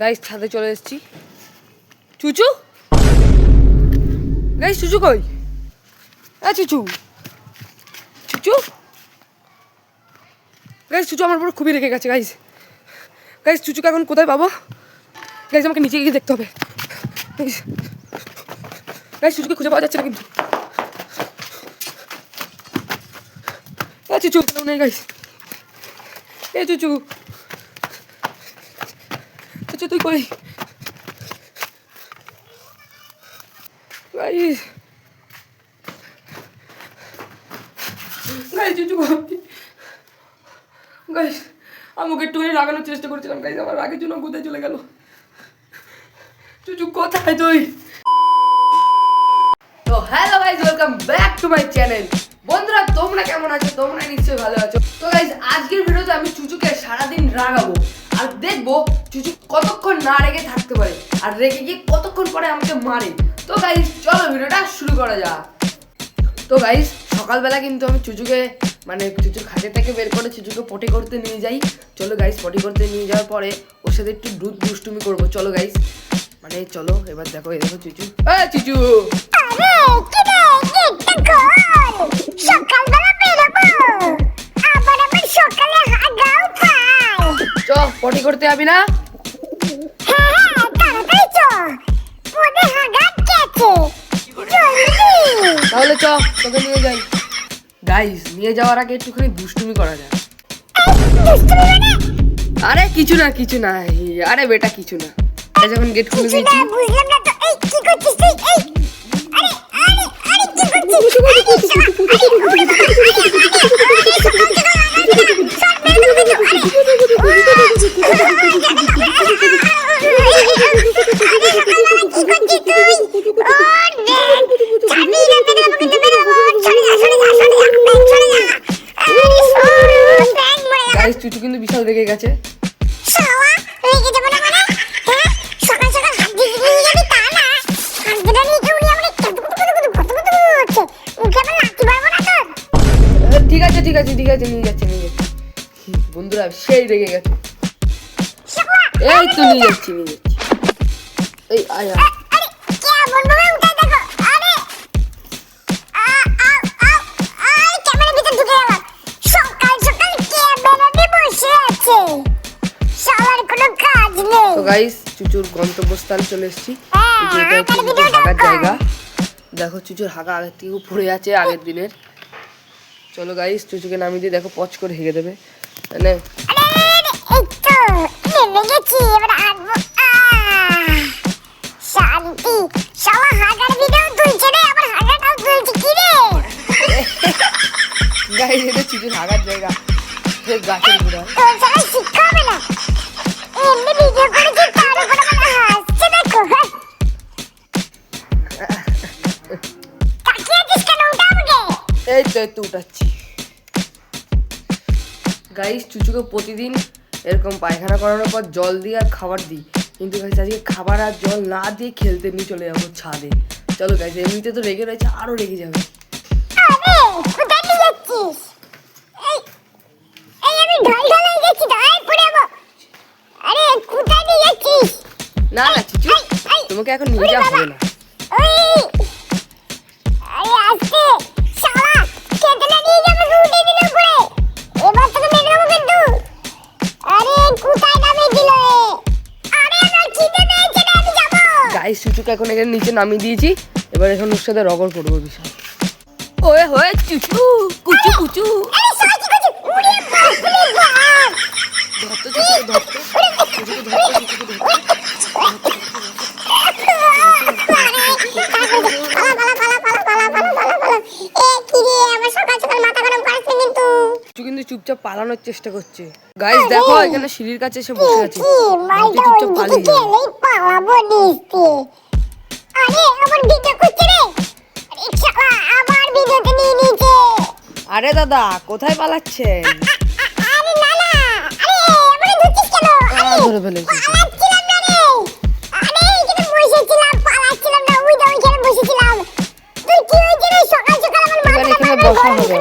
Guys ছাদে চলে এসেছি। চুচু? গাইস চুচু কই? এ চুচু। চুচু? গাইস চুচু আমার উপর খুবই রেগে গেছে গাইস গাইস চুচুকে এখন কোথায় পাবো? গাইস আমাকে নিচে গিয়ে দেখতে হবে। গাইস চুচুকে খুঁজে পাওয়া যাচ্ছে না কিন্তু। এ চুচু নেই গাইস এ চুচু। চুচু তুই কই? চুচু একটুখানি লাগানোর চেষ্টা আমার রাগের জন্য কোথায় চলে গেল। চুচু কোথায় তুই? তো hello guys, welcome back to my channel. বন্ধুরা, তোমরা কেমন আছো? তোমরা নিশ্চয়ই ভালো আছো। তো গাইস, আজকের ভিডিওতে আমি চুচুকে সারাদিন রাগাবো। আর দেখব চুচু কতক্ষণ না রেগে থাকতে পারে, আর রেগে গিয়ে কতক্ষণ পরে আমাকে মারে। তো গাইস চলো ভিডিওটা শুরু করা যাক। তো গাইস সকালবেলা কিন্তু আমি চুচুকে মানে চুচুর খাঁচা থেকে বের করে চুচুকে পটি করতে নিয়ে যাই। চলো গাইস পটি করতে নিয়ে যাওয়ার পরে ওর সাথে একটু দুধ দুষ্টুমি করব। চলো গাইস মানে চলো, এবার দেখো এই দেখো চুচু। এ চুচু! সকালবেলা চ পটি করতে যাবি না? হ্যাঁ হ্যাঁ জলদি। তাহলে চ তোকে নিয়ে যাই। গাইস নিয়ে যাওয়ার আগে একটুখানি দুষ্টুমি করা যায় মানে? আরে কিছু না কিছু না আরে বেটা কিছু না। যখন গেট খুলে দিয়েছি। বুঝলাম না তো। এই কি করছিস তুই? এই আরে আরে আরে কি করছিস? বন্ধুরা সেই রেগে গেছে। এই তো নিয়ে যাচ্ছি নিয়ে যাচ্ছি। এই আয় আয়। তো গাইস চুচুর চলে এসেছি। হ্যাঁ, এই যে এটা হচ্ছে তাহলে চুচুর ভিডিওটা হাগার জায়গা দেখো চুচুর হাগা আগের থেকে পড়ে আছে আগের দিনের। চলো গাইস চুচুকে নামিয়ে দিয়ে দেখো পচ করে হেগে দেবে। মানে শান্তি সবার হাগার ভিডিও তুলছে রে আমার হাগাটাও তুলছে কি রে গাইস এটা চুচুর হাগার জায়গা সে গাছের গোড়া তোর সবাই শিক্ষা হবে না এমনি ভিডিও করেছি তার উপর আমার হাসছে দেখো। তাকিয়ে আছিস কেন উঠা আমাকে এই তো এই উঠাচ্ছি গাইস চুচুকে প্রতিদিন এরকম পায়খানা করানোর পর জল দিই আর খাবার দিই। কিন্তু গাইস আজকে খাবার আর জল না দিয়ে খেলতে নিয়ে চলে যাব ছাদে। চলো গাইস এমনিতে তো রেগে রয়েছে আরও রেগে যাবে। না না চুচু তোমাকে এখন নিয়ে যাওয়া হবে না। চুচুকে এখন এখানে নিচে নামিয়ে দিয়েছি। এবার এখন ওর সাথে রগড় করব বিশাল। ওয়ে হয়ে চুচু কুচু কুচু। কিন্তু চুপচাপ পালানোর চেষ্টা করছে। গাইস দেখো এখানে সিঁড়ির কাছে এসে বসে আছে। চুপচাপ পালিয়ে আরে দাদা কোথায় পালাচ্ছেন? আহ, ধরে ফেলেছি। এবার বসা হবে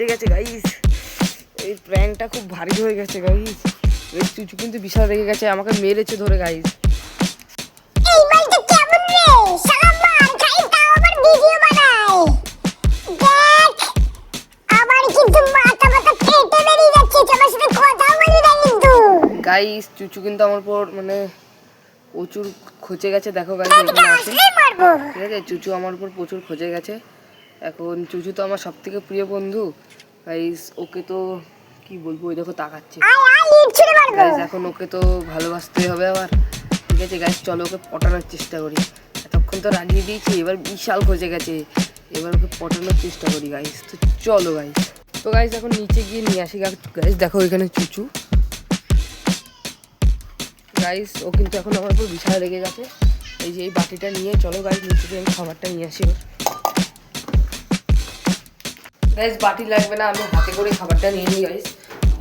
উপর গেছে গাইস এই প্র্যাঙ্কটা খুব ভারী হয়ে গেছে গাইস এই চুচু কিন্তু বিশাল রেগে গেছে আমাকে মেরেছে ধরে গাইস গাইস চুচু কিন্তু আমার উপর মানে প্রচুর খচে গেছে দেখো গাইস ঠিক আছে চুচু আমার উপর প্রচুর খোঁজে গেছে। এখন চুচু তো আমার সব থেকে প্রিয় বন্ধু। গাইস ওকে তো কি বলব ওই দেখো তাকাচ্ছে। গাইস এখন ওকে তো ভালোবাসতেই হবে আবার। ঠিক আছে গাইস চলো ওকে পটানোর চেষ্টা করি। এতক্ষণ তো রাগিয়ে দিয়েছি এবার বিশাল খোঁজে গেছে। এবার ওকে পটানোর চেষ্টা করি গাইস তো চলো গাইস তো গাইস এখন নিচে গিয়ে নিয়ে আসি। গাইস দেখো এখানে চুচু গাইস ও কিন্তু এখন আমার উপর বিশাল রেগে গেছে। এই যে এই বাটিটা নিয়ে চলো গাইস নিচে গিয়ে আমি খাবারটা নিয়ে আসি গাইস বাটি লাগবে না, আমি হাতে করে খাবারটা নিয়ে নিই গাইস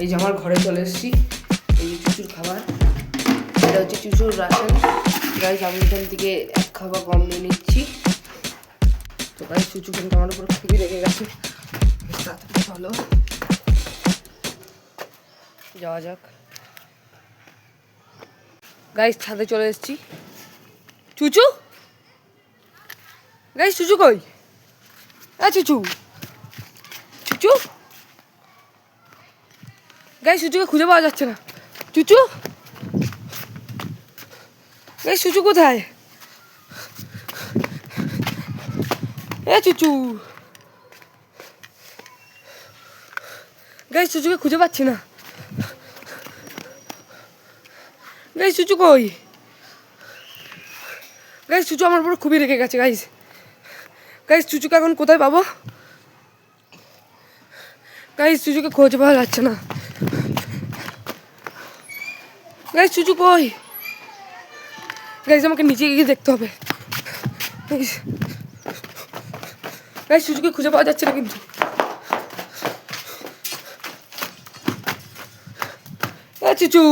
এই যে আমার ঘরে চলে এসেছি, এই যে চুচুর খাবার। এটা হচ্ছে চুচুর রাশন। গাইস আমি এখান থেকে এক খাবার কম নিয়ে নিচ্ছি। তো গাইস চুচু কিন্তু আমার উপর খুবই রেগে গেছে। তাড়াতাড়ি চলো। যাওয়া যাক। গাইস ছাদে চলে এসেছি। চুচু? গাইস চুচু কই? হ্যাঁ চুচু। চুচু। গাইস, চুচুকে খুঁজে পাওয়া যাচ্ছে না। চুচু? গাইস, চুচু কোথায়? এ চুচু। গাইস, চুচুকে খুঁজে পাচ্ছি না। গাইস, চুচু কই? গাইস, চুচু আমার উপর খুবই রেগে গেছে, গাইস। গাইস, চুচুকে এখন কোথায় পাবো? গাইস চুচুকে খোঁজ পাওয়া যাচ্ছে না। গাইস চুচু কই? গাইস, আমাকে নিচে গিয়ে দেখতে হবে। গাইস চুচুকে খুঁজে পাওয়া যাচ্ছে না কিন্তু। চুচু।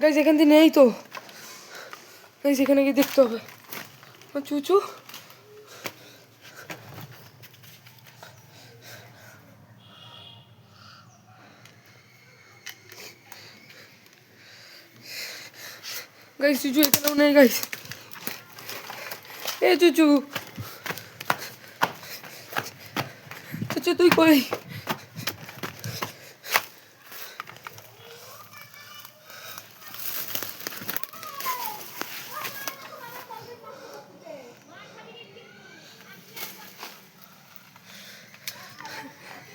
গাইস, এখান থেকে নেই তো। গাইস, এখানে গিয়ে দেখতে হবে। চুচু? গাইস চুচু এখানেও নেই গাইস এ চুচু চুচু তুই কই?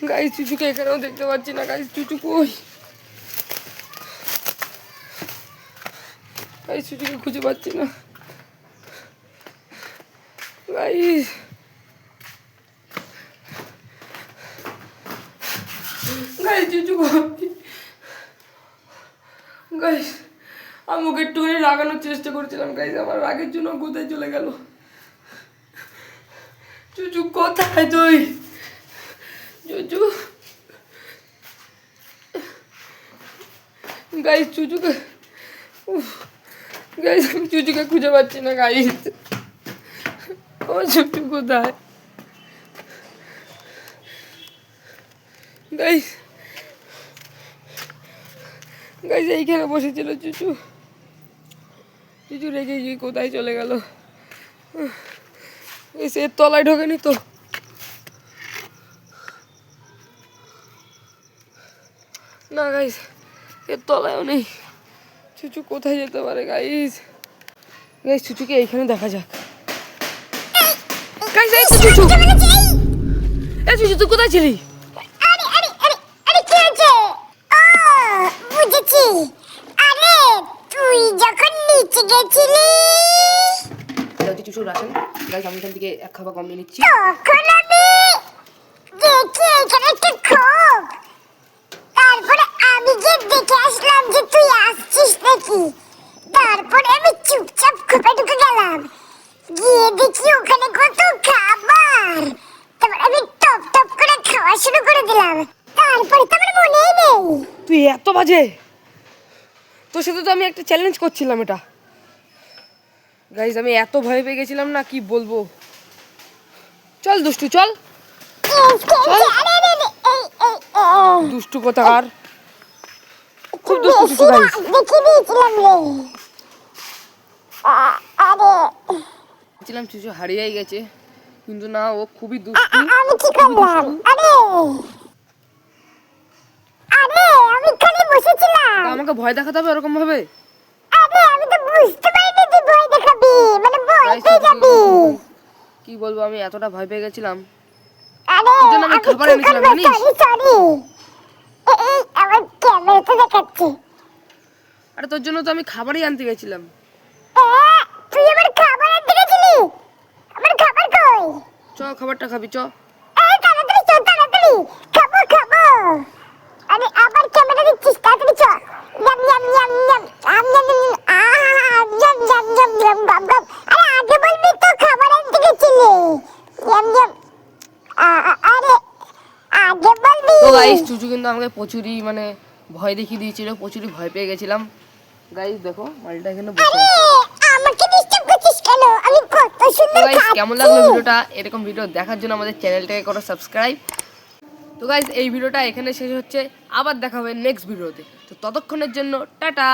গাইস চুচুকে এখানেও দেখতে পাচ্ছি না। গাইস চুচু কই? গাইস চুচুকে খুঁজে পাচ্ছি না। গাইস গাইস চুচু কই আমি ওকে একটুখানি লাগানোর চেষ্টা করছিলাম, গাইস, আমার রাগের জন্য কোথায় চলে গেল? চুচু কোথায় তুই? চুচু গাইস চুচুকে আমি চুচুকে খুঁজে পাচ্ছি না গাইস ও চুচু কোথায়? গাইস গাইস এইখানে বসেছিল চুচু। চুচু রেগে গিয়ে কোথায় চলে গেল? এর তলায় ঢোকেনি তো। না গাইস এর তলায়ও নেই। চুচু কোথায় যেতে পারে গাইস গাইস চুচুকে এইখানে দেখা যাক। গাইস এই তো চুচু এ চুচু তুই কোথায় ছিলি? আরে আরে আরে আরে কি হয়েছে? ও বুঝেছি। আরে তুই যখন নিচে গেছিলি চুচুর রাশন গাইস আমি এখান থেকে এক খাবার কম নিয়ে নিচ্ছি। তখন বাজে তোর সাথে তো আমি একটা চ্যালেঞ্জ করছিলাম এটা। গাইজ আমি এত ভয় পেয়ে গেছিলাম না কি বলব? চল দুষ্টু চল। দুষ্টু কোথাকার খুব দুষ্টু ছিলাম চুচু হারিয়েই গেছে কিন্তু না ও খুবই দুষ্টু আ- আমি কি করলাম আরে আরে খালি বসেছিলাম। আমাকে ভয় দেখাতে হবে ওরকম ভাবে? আরে আমি তো বুঝতে পারিনি তুই ভয় দেখাবি। মানে ভয় পেয়ে যাবি। কি বলব আমি এতটা ভয় পেয়ে গেছিলাম। আরে তোর জন্য আমি খাবার এনেছিলাম? জানিস? Sorry, sorry। এই আমার ক্যামেরাতে দেখাচ্ছে। আরে তোর জন্য তো আমি খাবারই আনতে গেছিলাম। এ, তুই আমার খাবার আনতে গেছিলি? আমার খাবার কই? চ খাবারটা খাবি চ। এই তাড়াতাড়ি চল তাড়াতাড়ি খাব খাব আরে আবার দিচ্ছিস তাড়াতাড়ি চ ইয়াম ইয়াম ইয়াম ইয়াম আম গাম গাম আরে আগে বলবি তো খাবার আ- আ- আরে আগে বলবি। তো গাইস চুচু কিন্তু আমাকে প্রচুরই মানে ভয় দেখিয়ে দিয়েছিল প্রচুরই ভয় পেয়ে গেছিলাম। গাইস দেখো মালটা এখানে বসে আরে আছে। আমাকে ডিস্টার্ব করছিস কেন? আমি কত তো সুন্দর খাচ্ছি। কেমন লাগল ভিডিওটা? এরকম ভিডিও দেখার জন্য আমাদের চ্যানেলটাকে করো সাবস্ক্রাইব তো গাইজ এই ভিডিওটা এখানে শেষ হচ্ছে। আবার দেখা হবে নেক্সট ভিডিওতে তো ততক্ষণের জন্য, টাটা!